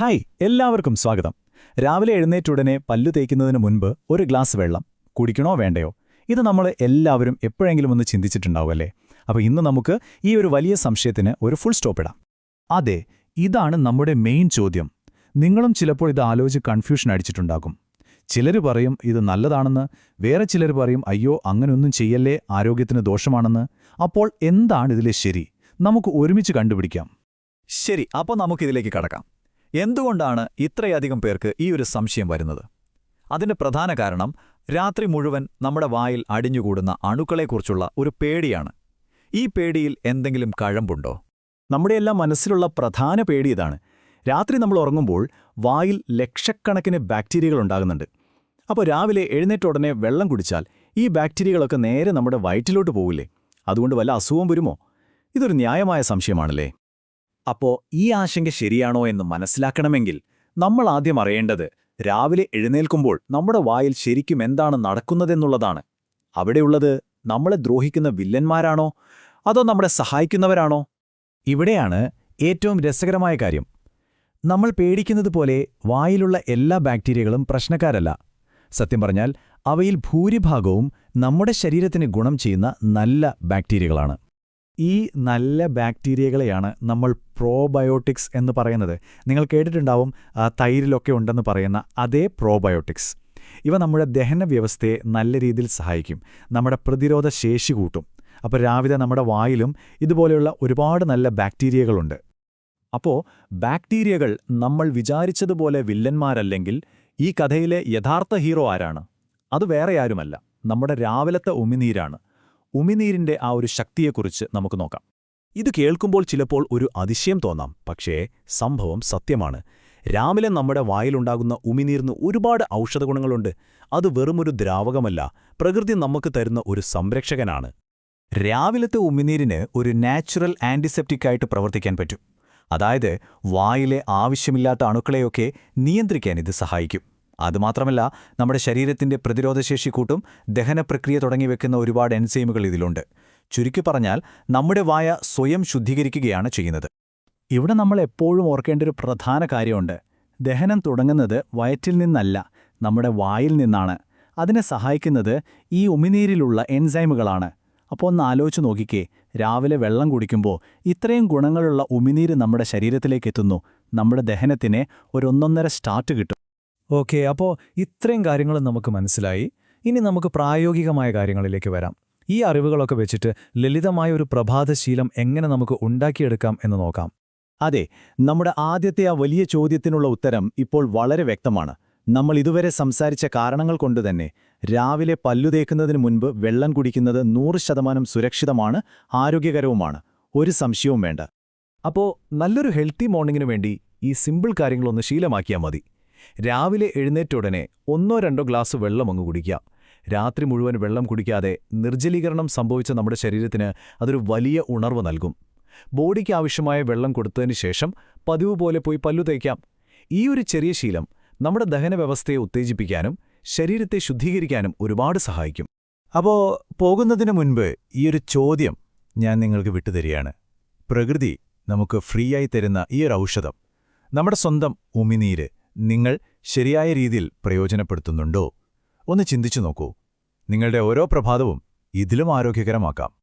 Hi എല്ലാവർക്കും സ്വാഗതം. രാവിലെ എഴുന്നേറ്റുടനെ പല്ലു തേക്കുന്നതിന് മുൻപ് ഒരു ഗ്ലാസ് വെള്ളം കുടിക്കണോ വേണ്ടയോ? ഇത് നമ്മൾ എല്ലാവരും എപ്പോഴെങ്കിലും ഒന്ന് ചിന്തിച്ചിട്ടുണ്ടാവുമല്ലേ അപ്പോൾ ഇന്ന് നമുക്ക് ഈ ഒരു വലിയ സംശയത്തിന് ഒരു ഫുൾ സ്റ്റോപ്പ് ഇടാം. അതെ ഇതാണ് നമ്മുടെ മെയിൻ ചോദ്യം. നിങ്ങളും ചിലപ്പോൾ ഇത് ആലോചിച്ച് കൺഫ്യൂഷൻ അടിച്ചിട്ടുണ്ടാകും. ചിലർ പറയും ഇത് നല്ലതാണെന്ന് വേറെ ചിലർ പറയും അയ്യോ അങ്ങനെയൊന്നും ചെയ്യല്ലേ ആരോഗ്യത്തിന് ദോഷമാണെന്ന്. അപ്പോൾ എന്താണ് ഇതിലെ ശരി? നമുക്ക് ഒരുമിച്ച് കണ്ടുപിടിക്കാം. ശരി അപ്പോൾ നമുക്കിതിലേക്ക് കടക്കാം. എന്തുകൊണ്ടാണ് ഇത്രയധികം പേർക്ക് ഈ ഒരു സംശയം വരുന്നത്? അതിന്റെ പ്രധാന കാരണം രാത്രി മുഴുവൻ നമ്മുടെ വായിൽ അടിഞ്ഞുകൂടുന്ന അണുക്കളെക്കുറിച്ചുള്ള ഒരു പേടിയാണ്. ഈ പേടിയിൽ എന്തെങ്കിലും കഴമ്പുണ്ടോ? നമ്മുടെയെല്ലാം മനസ്സിലുള്ള പ്രധാന പേടി ഇതാണ്. രാത്രി നമ്മൾ ഉറങ്ങുമ്പോൾ വായിൽ ലക്ഷക്കണക്കിന് ബാക്ടീരിയകൾ ഉണ്ടാകുന്നുണ്ട്. അപ്പോൾ രാവിലെ എഴുന്നേറ്റ ഉടനെ വെള്ളം കുടിച്ചാൽ ഈ ബാക്ടീരിയകളൊക്കെ നേരെ നമ്മുടെ വയറ്റിലോട്ട് പോവില്ലേ? അതുകൊണ്ട് വല്ല അസുഖം വരുമോ? ഇതൊരു ന്യായമായ സംശയമാണല്ലേ? അപ്പോ ഈ ആശങ്ക ശരിയാണോ എന്ന് മനസ്സിലാക്കണമെങ്കിൽ നമ്മൾ ആദ്യം അറിയേണ്ടത് രാവിലെ എഴുന്നേൽക്കുമ്പോൾ നമ്മുടെ വായിൽ ശരിക്കും എന്താണ് നടക്കുന്നതെന്നുള്ളതാണ്. അവിടെയുള്ളത് നമ്മളെ ദ്രോഹിക്കുന്ന വില്ലന്മാരാണോ? അതോ നമ്മളെ സഹായിക്കുന്നവരാണോ? ഇവിടെയാണ് ഏറ്റവും രസകരമായ കാര്യം. നമ്മൾ പേടിക്കുന്നത് പോലെ വായിലുള്ള എല്ലാ ബാക്ടീരിയകളും പ്രശ്നക്കാരല്ല. സത്യം പറഞ്ഞാൽ അവയിൽ ഭൂരിഭാഗവും നമ്മുടെ ശരീരത്തിന് ഗുണം ചെയ്യുന്ന നല്ല ബാക്ടീരിയകളാണ്. ഈ നല്ല ബാക്ടീരിയകളെയാണ് നമ്മൾ പ്രോബയോട്ടിക്സ് എന്ന് പറയുന്നത്. നിങ്ങൾ കേട്ടിട്ടുണ്ടാവും തൈരിലൊക്കെ ഉണ്ടെന്ന് പറയുന്ന അതേ പ്രോബയോട്ടിക്സ് ഇവ നമ്മുടെ ദഹന വ്യവസ്ഥയെ നല്ല രീതിയിൽ സഹായിക്കും. നമ്മുടെ പ്രതിരോധ ശേഷി കൂട്ടും. അപ്പോൾ രാവിലെ നമ്മുടെ വായിലും ഇതുപോലെയുള്ള ഒരുപാട് നല്ല ബാക്ടീരിയകളുണ്ട്. അപ്പോൾ ബാക്ടീരിയകൾ നമ്മൾ വിചാരിച്ചതുപോലെ വില്ലന്മാരല്ലെങ്കിൽ ഈ കഥയിലെ യഥാർത്ഥ ഹീറോ ആരാണ്? അത് വേറെ ആരുമല്ല. നമ്മുടെ രാവിലത്തെ ഉമിനീരാണ്. ഉമിനീരിന്റെ ആ ഒരു ശക്തിയെക്കുറിച്ച് നമുക്ക് നോക്കാം. ഇത് കേൾക്കുമ്പോൾ ചിലപ്പോൾ ഒരു അതിശയം തോന്നാം പക്ഷേ സംഭവം സത്യമാണ്. രാവിലെ നമ്മുടെ വായിലുണ്ടാകുന്ന ഉമിനീരിന് ഒരുപാട് ഔഷധഗുണങ്ങളുണ്ട്. അത് വെറുമൊരു ദ്രാവകമല്ല പ്രകൃതി നമുക്ക് തരുന്ന ഒരു സംരക്ഷകനാണ്. രാവിലത്തെ ഉമിനീരിന് ഒരു നാച്ചുറൽ ആന്റിസെപ്റ്റിക്കായിട്ട് പ്രവർത്തിക്കാൻ പറ്റും. അതായത് വായിലെ ആവശ്യമില്ലാത്ത അണുക്കളെയൊക്കെ നിയന്ത്രിക്കാൻ ഇത് സഹായിക്കും. അതുമാത്രമല്ല നമ്മുടെ ശരീരത്തിന്റെ പ്രതിരോധശേഷി കൂട്ടും ദഹനപ്രക്രിയ തുടങ്ങി വെക്കുന്ന ഒരുപാട് എൻസൈമുകൾ ഇതിലുണ്ട്. ചുരുക്കി പറഞ്ഞാൽ നമ്മുടെ വായ സ്വയം ശുദ്ധീകരിക്കുകയാണ് ചെയ്യുന്നത്. ഇവിടെ നമ്മൾ എപ്പോഴും ഓർക്കേണ്ട ഒരു പ്രധാന കാര്യമുണ്ട്. ദഹനം തുടങ്ങുന്നത് വയറ്റിൽ നിന്നല്ല നമ്മുടെ വായിൽ നിന്നാണ്. അതിനെ സഹായിക്കുന്നത് ഈ ഉമിനീരിലുള്ള എൻസൈമുകളാണ്. അപ്പോൾ ഒന്ന് ആലോചിച്ച് നോക്കിക്കേ രാവിലെ വെള്ളം കുടിക്കുമ്പോൾ ഇത്രയും ഗുണങ്ങളുള്ള ഉമിനീര് നമ്മുടെ ശരീരത്തിലേക്ക് എത്തുന്നു. നമ്മുടെ ദഹനത്തിന് ഒരൊന്നൊന്നര സ്റ്റാർട്ട് കിട്ടും. ഓക്കെ അപ്പോൾ ഇത്രയും കാര്യങ്ങൾ നമുക്ക് മനസ്സിലായി. ഇനി നമുക്ക് പ്രായോഗികമായ കാര്യങ്ങളിലേക്ക് വരാം. ഈ അറിവുകളൊക്കെ വെച്ചിട്ട് ലളിതമായ ഒരു പ്രഭാതശീലം എങ്ങനെ നമുക്ക് ഉണ്ടാക്കിയെടുക്കാം എന്ന് നോക്കാം. അതെ നമ്മുടെ ആദ്യത്തെ ആ വലിയ ചോദ്യത്തിനുള്ള ഉത്തരം ഇപ്പോൾ വളരെ വ്യക്തമാണ്. നമ്മൾ ഇതുവരെ സംസാരിച്ച കാരണങ്ങൾ കൊണ്ടുതന്നെ രാവിലെ പല്ലുതേക്കുന്നതിന് മുൻപ് വെള്ളം കുടിക്കുന്നത് നൂറ് ശതമാനം സുരക്ഷിതമാണ് ആരോഗ്യകരവുമാണ്. ഒരു സംശയവും വേണ്ട. അപ്പോൾ നല്ലൊരു ഹെൽത്തി മോർണിംഗിന് വേണ്ടി ഈ സിമ്പിൾ കാര്യങ്ങളൊന്ന് ശീലമാക്കിയാൽ മതി. രാവിലെ എഴുന്നേറ്റുടനെ ഒന്നോ രണ്ടോ ഗ്ലാസ് വെള്ളം അങ്ങ് കുടിക്കുക. രാത്രി മുഴുവൻ വെള്ളം കുടിക്കാതെ നിർജലീകരണം സംഭവിച്ച നമ്മുടെ ശരീരത്തിന് അതൊരു വലിയ ഉണർവ് നൽകും. ബോഡിക്ക് ആവശ്യമായ വെള്ളം കൊടുത്തതിന് ശേഷം പതിവ് പോലെ പോയി പല്ലു തേക്കാം. ഈ ഒരു ചെറിയ ശീലം നമ്മുടെ ദഹന വ്യവസ്ഥയെ ഉത്തേജിപ്പിക്കാനും ശരീരത്തെ ശുദ്ധീകരിക്കാനും ഒരുപാട് സഹായിക്കും. അപ്പോ പോകുന്നതിന് മുൻപ് ഈയൊരു ചോദ്യം ഞാൻ നിങ്ങൾക്ക് വിട്ടുതരികയാണ്. പ്രകൃതി നമുക്ക് ഫ്രീയായി തരുന്ന ഈ ഒരു ഔഷധം നമ്മുടെ സ്വന്തം ഉമിനീര് നിങ്ങൾ ശരിയായ രീതിയിൽ പ്രയോജനപ്പെടുത്തുന്നുണ്ടോ? ഒന്ന് ചിന്തിച്ചു നോക്കൂ. നിങ്ങളുടെ ഓരോ പ്രഭാതവും ഇതിലും ആരോഗ്യകരമാക്കാം.